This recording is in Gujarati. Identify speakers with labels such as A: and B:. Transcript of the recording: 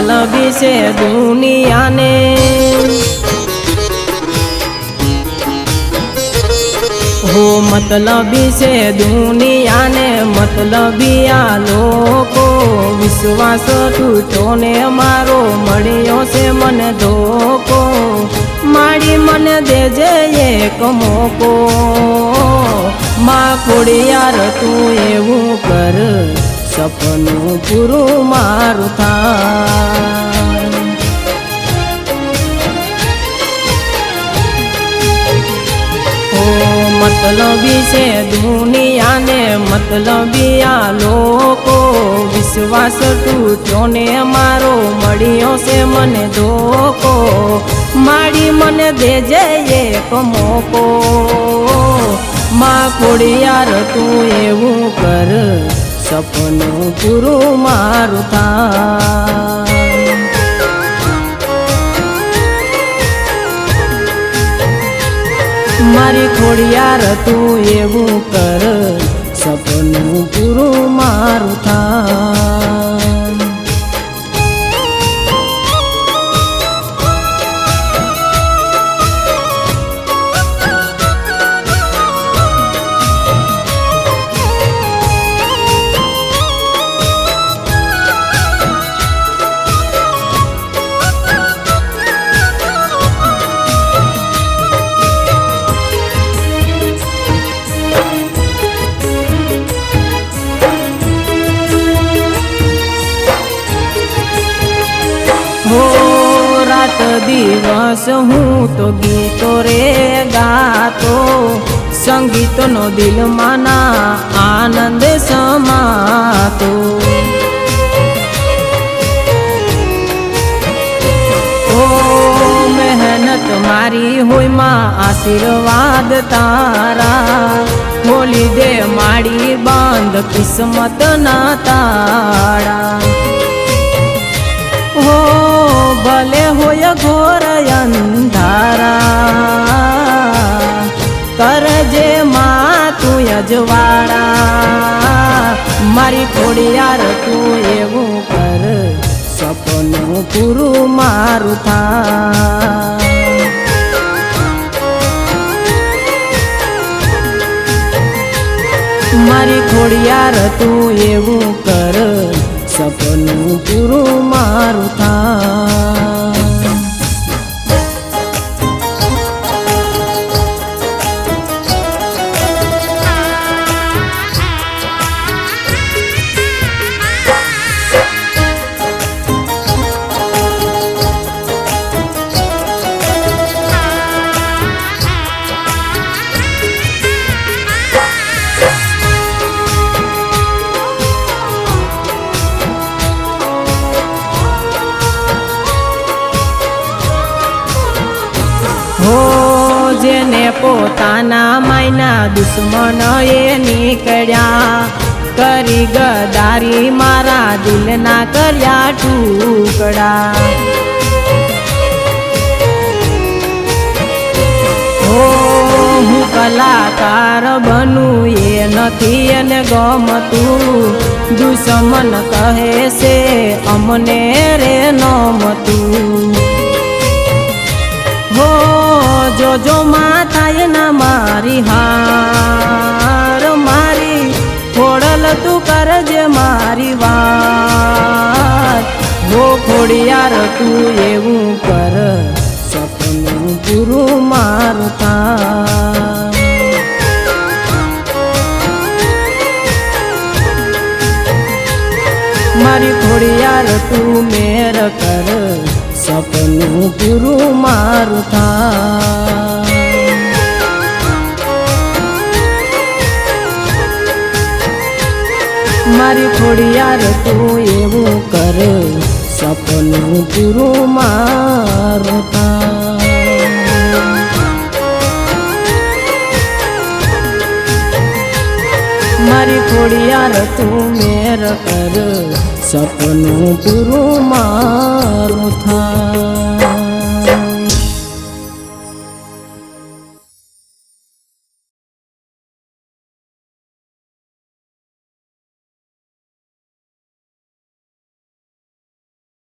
A: મતલબી છે દુનિયાને. હો, મતલબી છે દુનિયાને, મતલબી આ લોકો. વિશ્વાસ તૂટો ને મારો, મળ્યો છે મને ધોકો. માડી મને દેજે એક મોકો. માં ખોડિયાર, તું એવું કર, સપનું પૂરું મારું થાય મતલબી છે દુનિયાને, મતલબી આ લોકો. વિશ્વાસ તૂટ્યો ને મારો, મળ્યો છે મને ધોકો. માડી મને દેજે એક મોકો. માં ખોડિયાર, તું એવું કર, સપનું પૂરું મારું થાય મારી ખોડિયાર તું એવું કર. દિવસ હું તો ગીતો રે ગાતો, સંગીતનો દિલમાં ના આનંદ સમાતો. મહેનત મારી હોયમાં આશીર્વાદ તારા, બોલી દે માડી બાંધ કિસ્મત ના હો ભલે હોય ઘોર અંધારા. કરજે માં તું અજવાળા. મારી ખોડિયાર તું એવું કર, સપનું પૂરું મારું થા મારી ખોડિયાર તું એવું કર સપનું પૂરું મારું થાય પોતાના માયના દુશ્મન એ નીકળ્યા. કરી ગદારી મારા દિલના કર્યા ટુકડા. હું કલાકાર બનું એ નથી એને ગમતું. દુશ્મન કહે છે, અમને રે નમતું જોજો માતાએ ના મારી હાર મારી. ખોડલ તું કરજે મારી વાત. હો ખોડિયાર તું એવું કર, સપનું પૂરું મારું થાય મારી ખોડિયાર તું મેર કર સપનું પૂરું મારું થા મારી ખોડિયાર તું એવું કર સપનું પૂરું મારું થાય મારી ખોડિયાર તું મેર કર. સપનું પૂરું મારું થાય